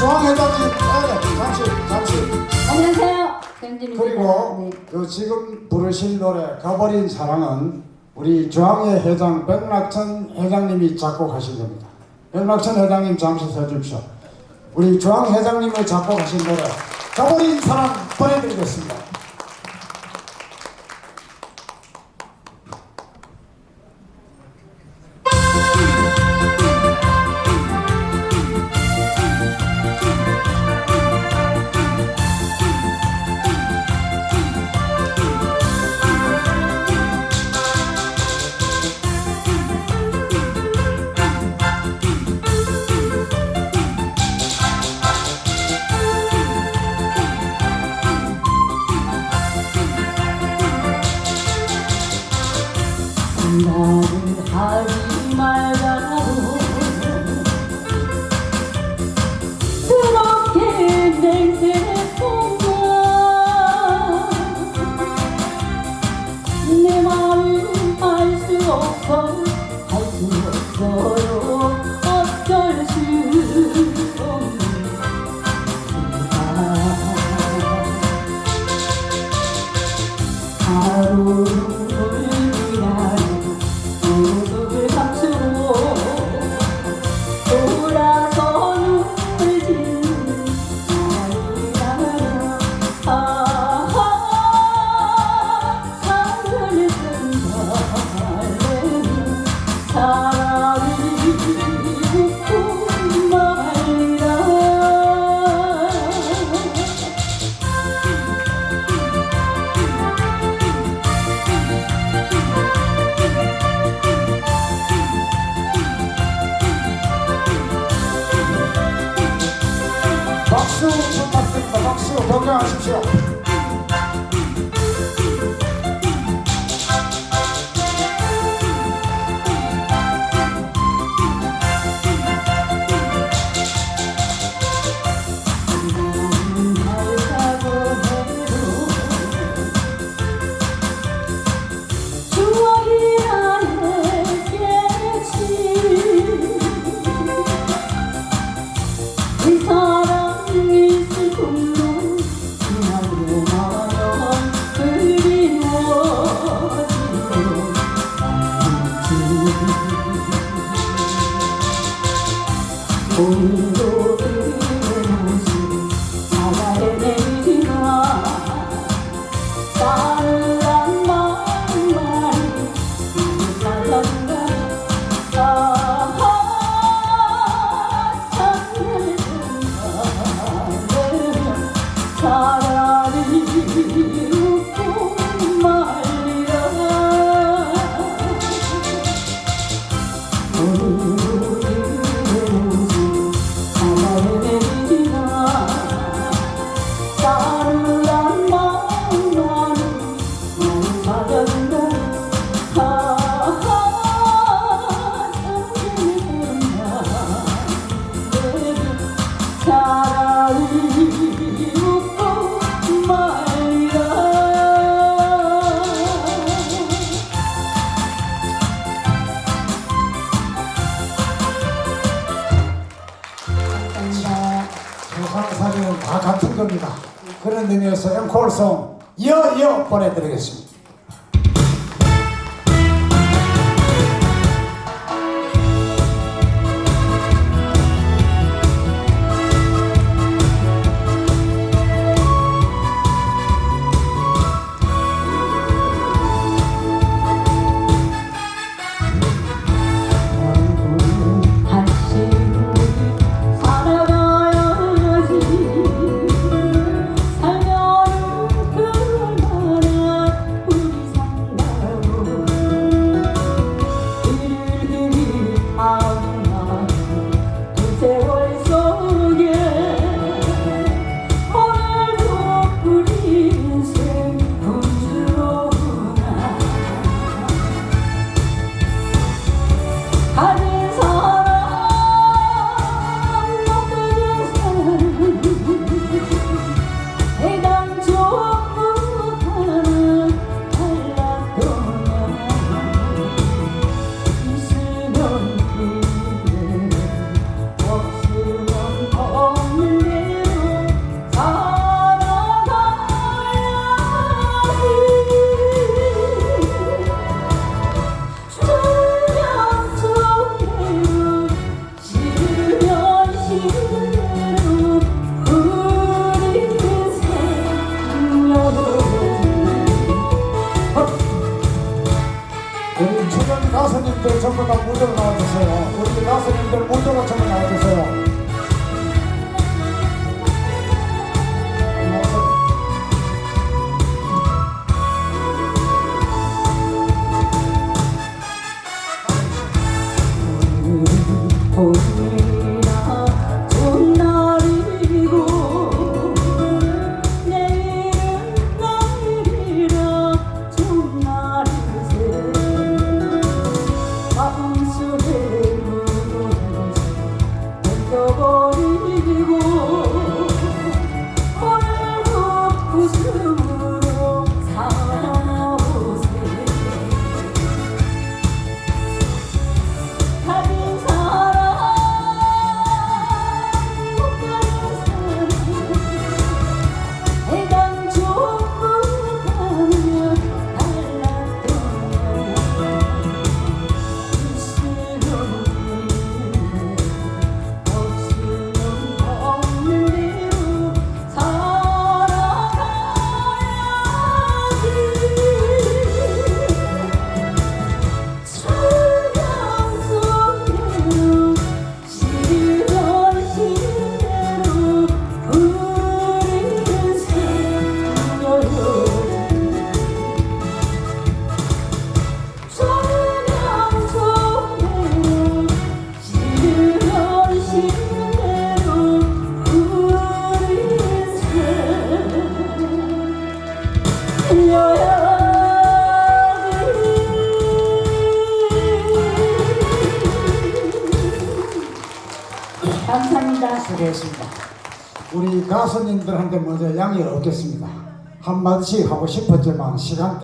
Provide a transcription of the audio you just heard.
중앙회장님, 아, 네, 잠시, 잠시. 안녕하세요. 정진입니다. 그리고 네. 그 지금 부르실 노래 가버린 사랑은 우리 중앙회 회장 백낙천 회장님이 작곡하신 겁니다. 백낙천 회장님 잠시 서주십시오. 우리 중앙 회장님이 작곡하신 노래 가버린 사랑 보내드리겠습니다. 나를 하지 말라고 다 같은 겁니다. 그런 의미에서 앵콜송 이어 이어 보내드리겠습니다. 到不正。 수고했습니다. 우리 가수님들한테 먼저 양해를 얻겠습니다. 한마디씩 하고 싶었지만 시간